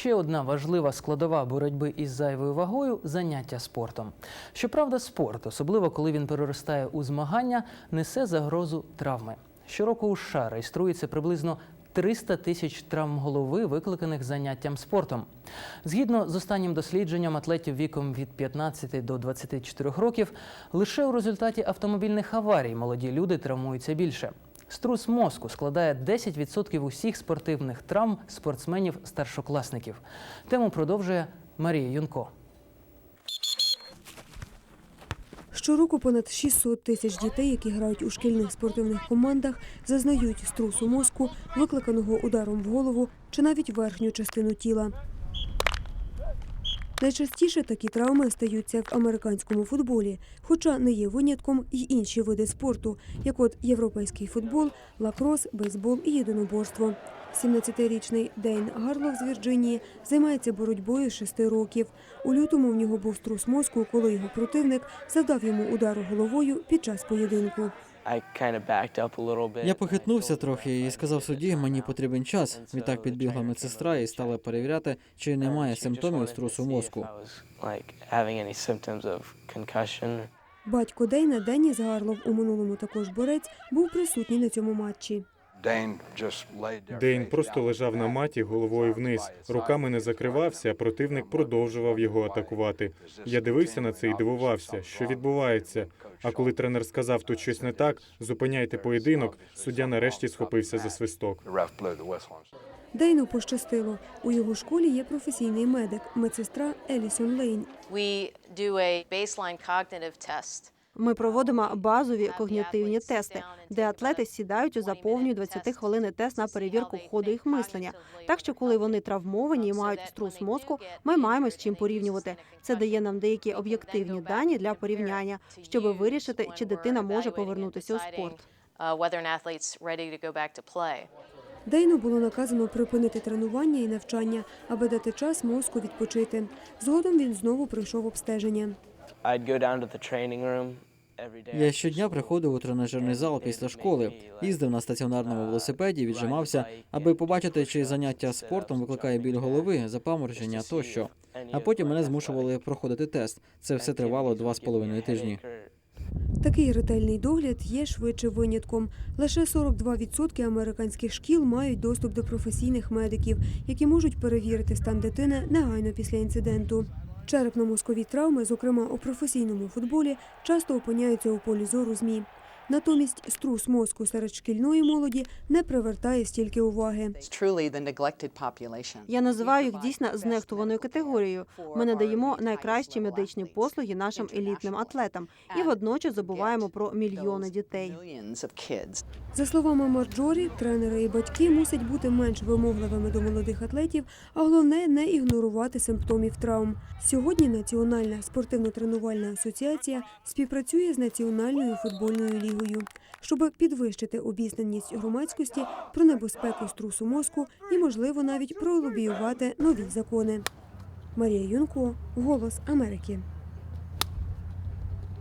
Ще одна важлива складова боротьби із зайвою вагою заняття спортом. Щоправда, спорт, особливо коли він переростає у змагання, несе загрозу травми. Щороку у США реєструється приблизно 300 тисяч травм голови, викликаних заняттям спортом. Згідно з останнім дослідженням атлетів віком від 15 до 24 років, лише у результаті автомобільних аварій молоді люди травмуються більше. Струс мозку складає 10% усіх спортивних травм спортсменів-старшокласників. Тему продовжує Марія Юнко. Щороку понад 600 тисяч дітей, які грають у шкільних спортивних командах, зазнають струсу мозку, викликаного ударом в голову чи навіть верхню частину тіла. Найчастіше такі травми стаються в американському футболі, хоча не є винятком й інші види спорту, як от європейський футбол, лакрос, бейсбол і єдиноборство. 17-річний Дейн Гарлов з Вірджинії займається боротьбою з 6 років. У лютому в нього був струс мозку, коли його противник завдав йому удару головою під час поєдинку. Я похитнувся трохи і сказав судді, мені потрібен час. Відтак підбігла медсестра і стала перевіряти, чи немає симптомів струсу мозку. Батько Дейна Деніс Гарлов, у минулому також борець, був присутній на цьому матчі. Дейн просто лежав на маті головою вниз, руками не закривався, а противник продовжував його атакувати. Я дивився на це і дивувався, що відбувається. А коли тренер сказав тут щось не так, зупиняйте поєдинок, суддя нарешті схопився за свисток. Дейну пощастило. У його школі є професійний медик, медсестра Елісон Лейн. We do a baseline cognitive test. Ми проводимо базові когнітивні тести, де атлети сідають і заповнюють 20 хвилини тест на перевірку ходу їх мислення. Так що, коли вони травмовані і мають струс мозку, ми маємо з чим порівнювати. Це дає нам деякі об'єктивні дані для порівняння, щоб вирішити, чи дитина може повернутися у спорт. Uh. Дейну було наказано припинити тренування і навчання, аби дати час мозку відпочити. Згодом він знову пройшов обстеження. I'd go down to the training room. Я щодня приходив у тренажерний зал після школи, їздив на стаціонарному велосипеді, віджимався, аби побачити, чи заняття спортом викликає біль голови, запаморочення тощо. А потім мене змушували проходити тест. Це все тривало два з половиною тижні. Такий ретельний догляд є швидше винятком. Лише 42% американських шкіл мають доступ до професійних медиків, які можуть перевірити стан дитини негайно після інциденту. Черепно-мозкові травми, зокрема у професійному футболі, часто опиняються у полі зору ЗМІ. Натомість струс мозку серед шкільної молоді не привертає стільки уваги. Я називаю їх дійсно знехтуваною категорією. Ми надаємо найкращі медичні послуги нашим елітним атлетам і водночас забуваємо про мільйони дітей. За словами Марджорі, тренери і батьки мусять бути менш вимогливими до молодих атлетів, а головне не ігнорувати симптомів травм. Сьогодні Національна спортивно-тренувальна асоціація співпрацює з Національною футбольною лігою, щоб підвищити обізнаність громадськості про небезпеку струсу мозку і, можливо, навіть пролобіювати нові закони. Марія Юнко, Голос Америки.